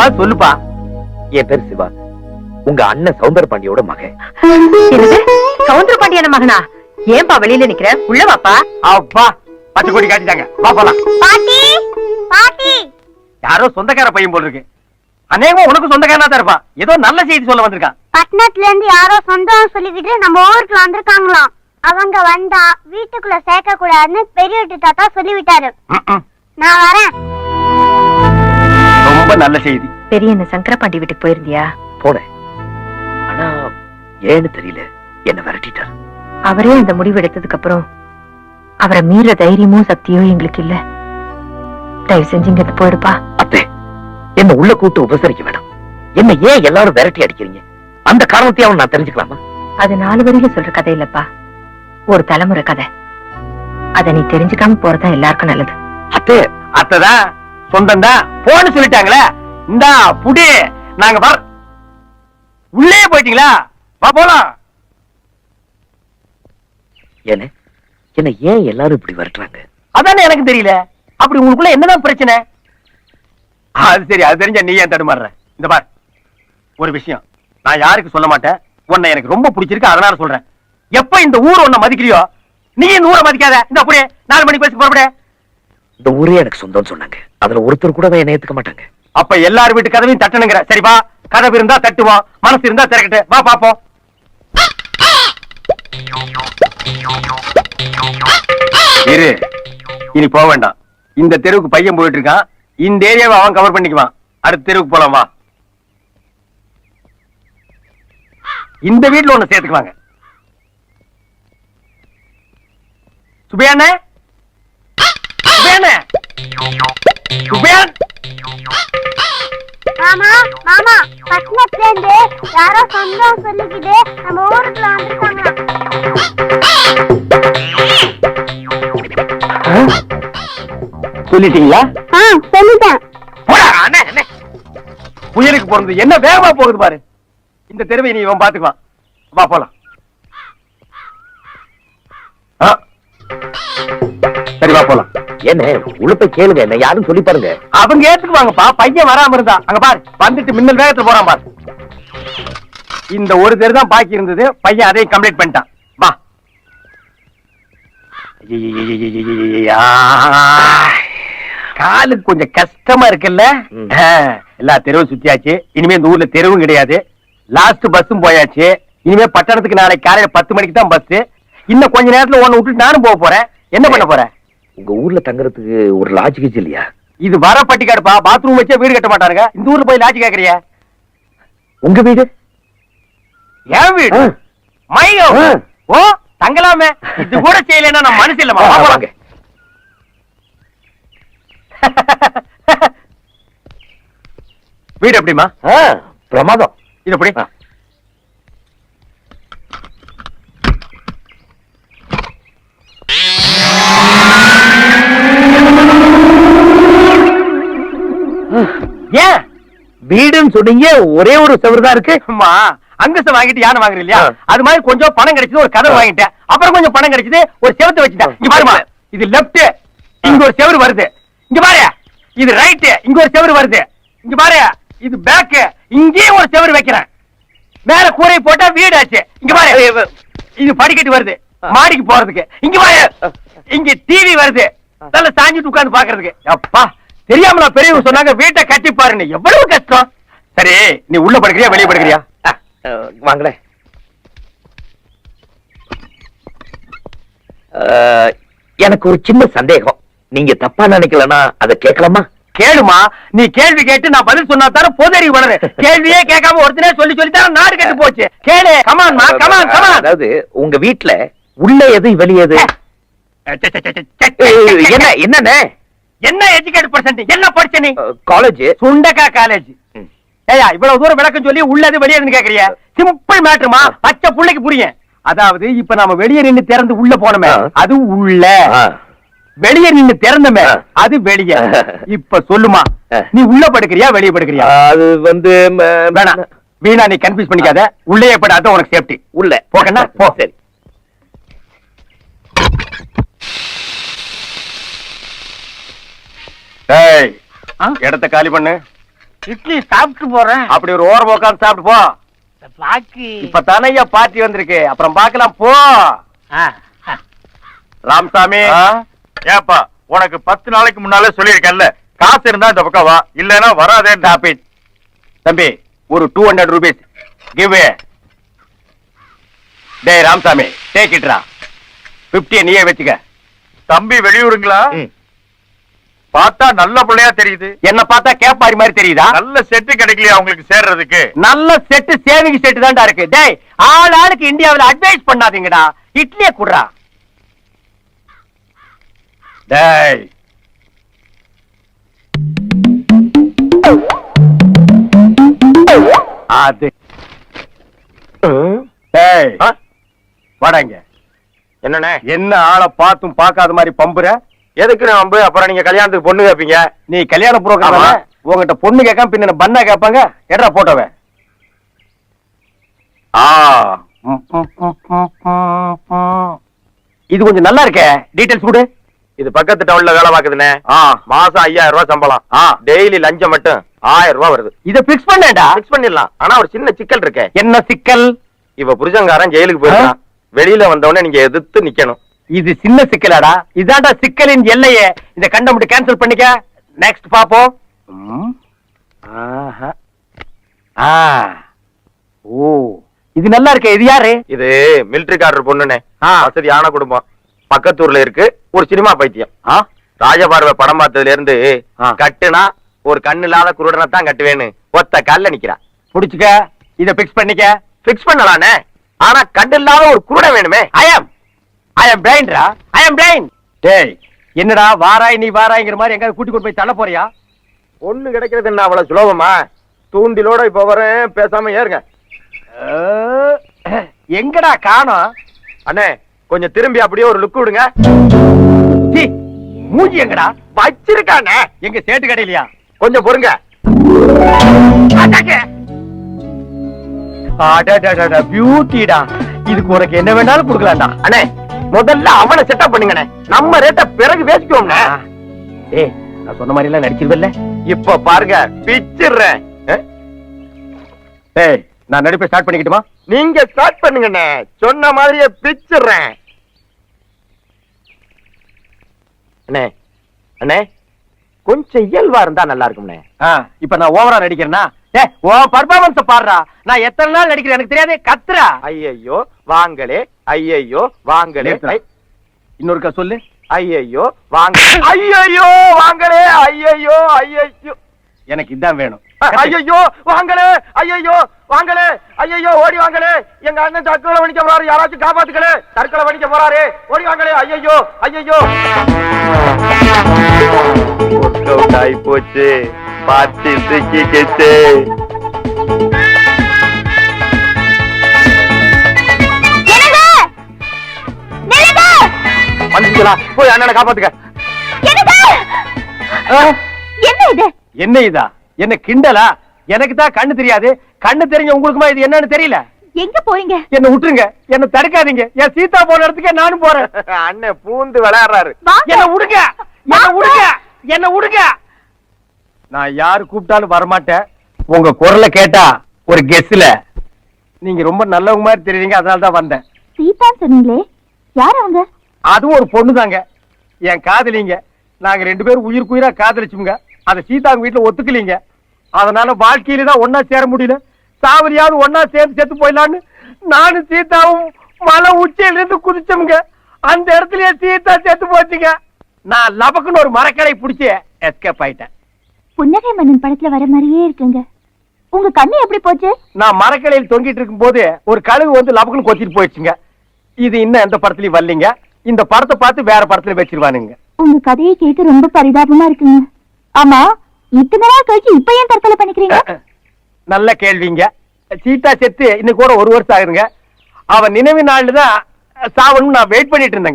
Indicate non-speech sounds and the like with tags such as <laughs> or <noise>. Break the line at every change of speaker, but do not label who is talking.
என்னப்பா சொல்லுப்பா.
என் பேர் சிவா. உங்க அண்ணன் சௌந்தர பாண்டியோட மகன்.
சவுந்தர பாண்டியன மகனா? ஏன்பா வெளியில நிக்கிற? உள்ள வாப்பா.
அப்பா பச்சை கொடி காட்டிட்டாங்க. வா போலாம்.
பாட்டி பாட்டி.
யாரோ சொந்தக்கார பையன் போல் இருக்கு. அநேகமா உனக்கு சொந்தக்காரனா தான் இருப்பான் ஏதோ நல்ல செய்தி சொல்ல வந்திருக்கான்.
பட்டணத்துல இருந்து யாரோ சொந்தம் சொல்லிக்கிட்டு நம்ம ஊருக்கு வந்திருக்காங்களாம். அவங்க வந்தா வீட்டுக்குள்ள சேர்க்க கூடாதுன்னு பெரிய வீட்டு தாத்தா சொல்லிவிட்டாரு. நான் வரேன்.
ரொம்ப நல்ல செய்தி.
பெரிய என்ன சங்கர பாண்டி வீட்டுக்கு போயிருந்தியா?
போனேன் ஆனா ஏன்னு தெரியல. என்ன விரட்டிட்டார்.
அவரே அந்த முடிவு எடுத்ததுக்கு அப்புறம் அவரை மீற தைரியமும் சக்தியும் எங்களுக்கு இல்ல. தயவு செஞ்சு இங்க போயிடுப்பா.
அத்தே என்ன உள்ள கூட்டு உபசரிக்க வேணாம். என்ன ஏன் எல்லாரும் விரட்டி அடிக்கிறீங்க? அந்த காரணத்தையாவும் நான் தெரிஞ்சுக்கலாமா?
அது நாலு வரியில சொல்ற கதை இல்லப்பா. ஒரு தலைமுறை கதை. அத நீ தெரிஞ்சுக்காம போறதா எல்லாருக்கும் நல்லது.
அத்தே
அத்ததான். சொந்தம் தான் போன்னு சொல்லிட்டாங்களே. இந்தா புடி நாங்க வர உள்ளே போயிட்டீங்களா? வா போலாம்.
என்ன என்ன ஏன் எல்லாரும் இப்படி விரட்டுறாங்க?
அதானே எனக்கு தெரியல. அப்படி உங்களுக்குள்ள என்னதான் பிரச்சனை? அது சரி அது தெரிஞ்ச நீ ஏன் தடுமாறுற? இந்த பார் ஒரு விஷயம். நான் யாருக்கு சொல்ல மாட்டேன்? உன்னை எனக்கு ரொம்ப பிடிச்சிருக்கு அதனால சொல்றேன். எப்ப இந்த ஊர் உன்னை மதிக்கலையோ நீ இந்த ஊரை மதிக்காத. இந்த அப்படியே நாலு மணிக்கு பேசி புறப்படு
இந்த ஊரே எனக்கு சொந்தம்னு சொன்னாங்க. அதுல ஒருத்தர் கூட என்ன ஏத்துக்க மாட்டாங்க.
அப்ப எல்லார் வீட்டு கதவையும் தட்டணுங்கிற. சரி வா. கதவு இருந்தா தட்டுவோம் மனசு இருந்தா திறக்கட்டு. வா பாப்போம். இரு. இனி போக வேண்டாம். இந்த தெருவுக்கு பையன் போயிட்டு இருக்கான் இந்த ஏரியாவை அவன் கவர் பண்ணிக்குவான். அடுத்த தெருவுக்கு போலாம் வா. இந்த வீட்டுல ஒண்ணு சேர்த்துக்குவாங்க. சுபையாண்ணே சுபையாண்ணே
மாமா மாமா பட்டணத்துல இருந்து யாரோ சொந்தம் சொல்லிக்கிட்டு நம்ம ஊருக்குள்ள வந்திருக்காங்களாம்
சொல்லிட்டீங்களா?
ஆ சொல்லிட்டேன்.
போடா, அண்ணே, அண்ணே. புயலுக்கு பிறந்தது என்ன வேகமா போகுது பாரு. இந்த தெருவை நீ இவன் பாத்துக்குவான் வா போலாம். சரி வா போலாம்.
என்ன? போய் கேளுங்க என்ன யாரும் சொல்லி பாருங்க.
அவங்க ஏத்துக்குவாங்கப்பா பையன் வராம இருந்தா. அங்க பாரு வந்துட்டு மின்னல் வேகத்துல போறான் பாரு. இந்த ஒரு தெரு தான் பாக்கி இருந்தது. பையன் அதையும் கம்ப்ளீட் பண்ணிட்டான். வா. காலுக்கு கொஞ்சம் கஷ்டமா இருக்குல்ல? எல்லா தெருவும் சுத்தியாச்சு. இனிமே இந்த ஊர்ல தெருவும் கிடையாது. லாஸ்ட் பஸ்ஸும் போயாச்சு. இனிமே பட்டணத்துக்கு நாளைக்கு காலையில பத்து மணிக்கு தான் பஸ் இன்னும் கொஞ்ச நேரத்துல ஒண்ணு விட்டுட்டு நானும் போக போறேன். என்ன பண்ண போறேன்
உங்க ஊர்ல தங்குறதுக்கு ஒரு லாட்ஜ் இல்லையா?
இது வர பட்டிக்காடுப்பா. பாத்ரூம் வச்சே வீடு கட்ட மாட்டாருங்க இந்த ஊர்ல போய் லாட்ஜ் கேக்குறிய?
உங்க வீடு?
ஏன் வீடு?
ஆ.
ஓ தங்கலாமே. இது கூட செய்யலைன்னா நான் மனசு இல்லமா வாங்க. <laughs> வீடு எப்படிமா
பிரமாதம்.
இது எப்படி? ஏன்?
வீடுன்னு சொன்னீங்க ஒரே ஒரு செவரு தான் இருக்கு.
அம்மா அங்கசம் வாங்கிட்டு யானை வாங்குற இல்லையா. அது மாதிரி கொஞ்சம் பணம் கிடைச்சது ஒரு கதவு
ஆ.
வாங்கிட்டேன். அப்புறம் கொஞ்சம் பணம் கிடைச்சது ஒரு செவத்தை வச்சுட்டேன். இங்க பாருமா இது லெஃப்ட் இங்க ஒரு செவரு வருது. இங்க பாரு இது ரைட் இங்க ஒரு செவரு வருது. இங்க பாரு இது பேக் இங்கேயும் ஒரு செவரு வைக்கிறேன். மேல கூரை போட்டா வீடு ஆச்சு. இங்க பாரு இது படிக்கட்டு வருது. மாடிக்கு போறதுக்கு. இங்க பாரு இங்க டிவி வருது. நல்ல சாஞ்சிட்டு உட்கார்ந்து பாக்குறதுக்கு. அப்பா. தெரியாம நான் பெரியவங்க சொன்னாங்க வீட்டை கட்டி பாருன்னு. எவ்வளவு கஷ்டம்? சரி நீ உள்ள படுக்கிறியா வெளிய படுக்கிறியா?
ஆ, எனக்கு ஒரு சின்ன சந்தேகம். நீங்க தப்பா நினைக்கலனா அதை கேட்கலாமா?
கேளுமா. நீ கேள்வி கேட்டு நான் பதில் சொன்னா தானே பொதறி வளரு <laughs> கேள்வியே கேட்காம ஒருத்தனே சொல்லி சொல்லி தானே நாடு கெட்டு போச்சு. கேளு. கமான் கமான் கமான்
அதாவது உங்க வீட்ல உள்ள எது வெளிய எது? ஏய், என்ன என்னண்ணே
என்ன எஜுகேட் பர்சன்ட் என்ன படிச்ச நீ?
காலேஜ்
சுண்டக்கா காலேஜ் ஏயா இவ்வளவு தூரம் விளக்கம் சொல்லி உள்ளது வெளியேன்னு கேக்குறிய? சிம்பிள் மேட்டருமா பச்சை புள்ளைக்கு புரியும். அதாவது இப்ப நாம வெளியே நின்னு திறந்து உள்ள போனோமே. அது உள்ள. வெளியே நின்னு திறந்தமே. அது வெளியே. இப்ப சொல்லுமா. நீ உள்ள படுக்கிறியா வெளியே படுக்கிறியா?
அது வந்து ம,
வேணாம். வீணா நீ கன்ஃபியூஸ் பண்ணிக்காத. உள்ளே படாத உனக்கு சேஃப்டி
உள்ள.
போகண்ணா, போ.
சரி.
ஏய்
ஆ?
இடத்த காலி பண்ணு. இட்லி சாப்பிட்டு போறேன். அப்படி ஒரு ஓரம் உட்காந்து சாப்பிட்டு போ.
பாக்கி.
இப்ப தானையா பார்ட்டி வந்திருக்கு. அப்புறம் பார்க்கலாம் போ. ராமசாமி.
ஏப்பா உனக்கு பத்து நாளைக்கு முன்னாலே சொல்லியிருக்கேன்ல. காசு இருந்தா இந்த பக்கம் வா. இல்லைன்னா வராதே.
It. தம்பி ஒரு டூ ஹண்ட்ரட் ருபீஸ் கிவ் டேய் ராமசாமி டேக் இட்ரா பிப்டியை நீயே வச்சுக்க.
தம்பி வெளியூருங்களா? பார்த்தா நல்ல பிள்ளையா தெரியுது.
என்ன பார்த்தா கேப்பாரி மாதிரி தெரியுதா?
நல்ல செட்டு கிடைக்கலையா உங்களுக்கு சேர்றதுக்கு?
நல்ல செட்டு சேவிங் செட்டு தான்டா இருக்கு. டேய் ஆள் ஆளுக்கு இந்தியாவுல அட்வைஸ் பண்ணாதீங்கடா. இட்லியே குடுறா. டேய். அது. டேய் வாடாங்க
என்னண்ணே?
என்ன ஆளை பார்த்தும் பார்க்காத மாதிரி பம்புற?
எதுக்கு நம்பு அப்புறம் நீங்க கல்யாணத்துக்கு பொண்ணு கேப்பீங்க?
நீ கல்யாண புரோகிராம். உங்ககிட்ட பொண்ணு கேட்காம பின்ன பண்ணா கேட்பாங்க? எட்ரா போட்டோவ. ஆ. இது கொஞ்சம் நல்லா இருக்கே. டீடைல்ஸ் கொடு.
இது பக்கத்து டவுன்ல வேலை பாக்குதுண்ணே
ஆ.
மாசம் ஐயாயிரம் ரூபாய் சம்பளம். டெய்லி லஞ்சம் மட்டும் ஆயிரம் ரூபாய் வருது.
இத பிக்ஸ் பண்ணேன்டா.
ஃபிக்ஸ் பண்ணிடலாம். ஆனா ஒரு சின்ன சிக்கல் இருக்கே.
என்ன சிக்கல்?
இவ புருஷங்காரன் ஜெயிலுக்கு போயிருக்கான். வெளியில வந்தவொடனே நீங்க எதிர்த்து நிக்கணும்.
இது சின்ன சிக்கலாடா. இதான்டா சிக்கலின் எல்லையே. இந்த கண்டம் மட்டும் கேன்சல் பண்ணிக்க. நெக்ஸ்ட் பாப்போம். ஆ. ஓ. இது நல்லா இருக்கே. இது யாரு?
இது மிலிட்டரிக்காரர் பொண்ணுனே. வசதியான குடும்பம். பக்கத்தூர்ல இருக்கு. ஒரு சினிமா பைத்தியம். ராஜபார்வை படம் பார்த்ததுல இருந்து. கட்டுனா ஒரு கண்ணு இல்லாத குருடனை தான் கட்டுவேன்னு ஒத்த கல்ல நிக்கிறா.
புடிச்சுக்க. இத பிக்ஸ் பண்ணிக்க.
பிக்ஸ் பண்ணலானே. ஆனா கண்ணு இல்லாத ஒரு குருடன் வேணுமே.
ஐ அம் ஐ அம் பிளைண்ட்ரா ஐ அம் பிளைண்ட் டேய் என்னடா வாராய் நீ வாராய்ங்கிற மாதிரி எங்க கூட்டி கொண்டு போய் தள்ள போறியா?
பொண்ணு கிடைக்கிறது என்ன அவ்வளவு சுலபமா? தூண்டிலோட இப்ப வரேன் பேசாம ஏறுங்க.
எங்கடா காணோம்?
அண்ணே கொஞ்சம் திரும்பி அப்படியே ஒரு லுக் விடுங்க.
மூஞ்சி எங்கடா?
வச்சிருக்கானே
எங்க சேட்டு கடையிலயா?
கொஞ்சம் பொறுங்க.
பியூட்டிடா இதுக்கு உனக்கு என்ன வேணாலும் கொடுக்கலாம்டா.
அண்ணே முதல்ல அவனை செட்டப் பண்ணுங்கண்ணே. நம்ம ரேட்ட பிறகு பேசிக்குவோம்ண்ணே.
ஏய் நான் சொன்ன மாதிரி எல்லாம் நடிச்சிருவல்ல?
இப்ப பாருங்க பிச்சிடுறேன்
ஏய் நான் நடிப்பை ஸ்டார்ட் பண்ணிக்கிட்டுமா?
நீங்க ஸ்டார்ட் பண்ணுங்கண்ணே. சொன்ன மாதிரியே பிச்சிடுறேன் அண்ணே அண்ணே கொஞ்சம் இயல்பா இருந்தா நல்லா இருக்கும்ண்ணே.
இப்ப நான் ஓவரா நடிக்கிறேனா ஏ உன் பர்ஃபார்மன்ஸ் பாடுறா. நான் எத்தனை நாள் நடிக்கிறேன்? எனக்கு தெரியாதே கத்துறா.
ஐயையோ வாங்களே ஐயையோ வாங்களே.
இன்னொருக்கா சொல்லு.
ஐயையோ வாங்க ஐயையோ வாங்களே ஐயையோ ஐயையோ.
எனக்கு இதான் வேணும்.
ஐயையோ வாங்களே ஐயையோ வாங்களே ஐயையோ ஓடி வாங்களே. எங்க அண்ணன் தற்கொலை வணிக்க போறாரு. யாராச்சும் காப்பாத்துக்களே தற்கொலை வணிக்க போறாரு. ஓடி வாங்களே ஐயையோ ஐயையோ. போச்சு போய் அண்ணனை காப்பாத்துக்க.
என்னங்க
ஆ,
என்ன இது?
என்ன இதா? என்ன கிண்டலா? எனக்கு தான் கண்ணு தெரியாது. கண்ணு தெரிஞ்ச உங்களுக்குமா இது என்னன்னு தெரியல.
எங்க போறீங்க?
என்ன விட்டுருங்க. என்ன தடுக்காதீங்க. என் சீதா போன இடத்துக்கே நானும் போறேன்.
அண்ணன் பூந்து விளையாடுறாரு.
என்ன விடுங்க என்ன. விடுங்க என்ன விடுங்க நான் யாரு கூப்பிட்டாலும் வரமாட்டேன். உங்க குரலை கேட்டா ஒரு கெஸ்ல நீங்க ரொம்ப நல்லவங்க மாதிரி தெரியுறீங்க அதனால தான் வந்தேன்.
சீதான் சொன்னீங்களே யார் அவங்க?
அதுவும் ஒரு பொண்ணு தாங்க என் காதலிங்க. நாங்க ரெண்டு பேரும் உயிருக்கு உயிரா காதலிச்சுங்க அதை சீதாங்க வீட்டுல ஒத்துக்கலீங்க. அதனால வாழ்க்கையில தான் ஒன்னா சேர முடியல. சாவரியாவது ஒன்னா சேர்ந்து செத்து போயிடலான்னு நானும் சீதாவும் மலை உச்சியில இருந்து குதிச்சோம்ங்க. அந்த இடத்துலயே சீதா செத்து போச்சுங்க. நான் லபக்குன்னு ஒரு மரக்கடை பிடிச்சி எஸ்கேப் ஆயிட்டேன்.
புன்னகை மன்னன் படத்துல வர மாதிரியே இருக்குங்க. உங்க கண்ணு எப்படி போச்சு?
நான் மரக்கடையில் தொங்கிட்டு இருக்கும்போது ஒரு கழுகு வந்து லபக்குன்னு கொத்திட்டு போயிடுச்சுங்க. இது இன்னும் எந்த படத்துலயும் வரலீங்க. இந்த படத்தை பார்த்து வேற படத்துல வச்சிருவானுங்க.
உங்க கதையை கேட்க ரொம்ப பரிதாபமா இருக்குங்க. ஆமா இத்தனை நாள் கழிச்சு இப்ப ஏன் தற்கொலை பண்ணிக்கிறீங்க?
நல்ல கேள்விங்க. சீதா செத்து இன்னைக்கு கூட ஒரு வருஷம் ஆகுதுங்க அவன் நினைவு நாள்ல தான் சாவணும் நான் வெயிட் பண்ணிட்டு இருந்தேங்க.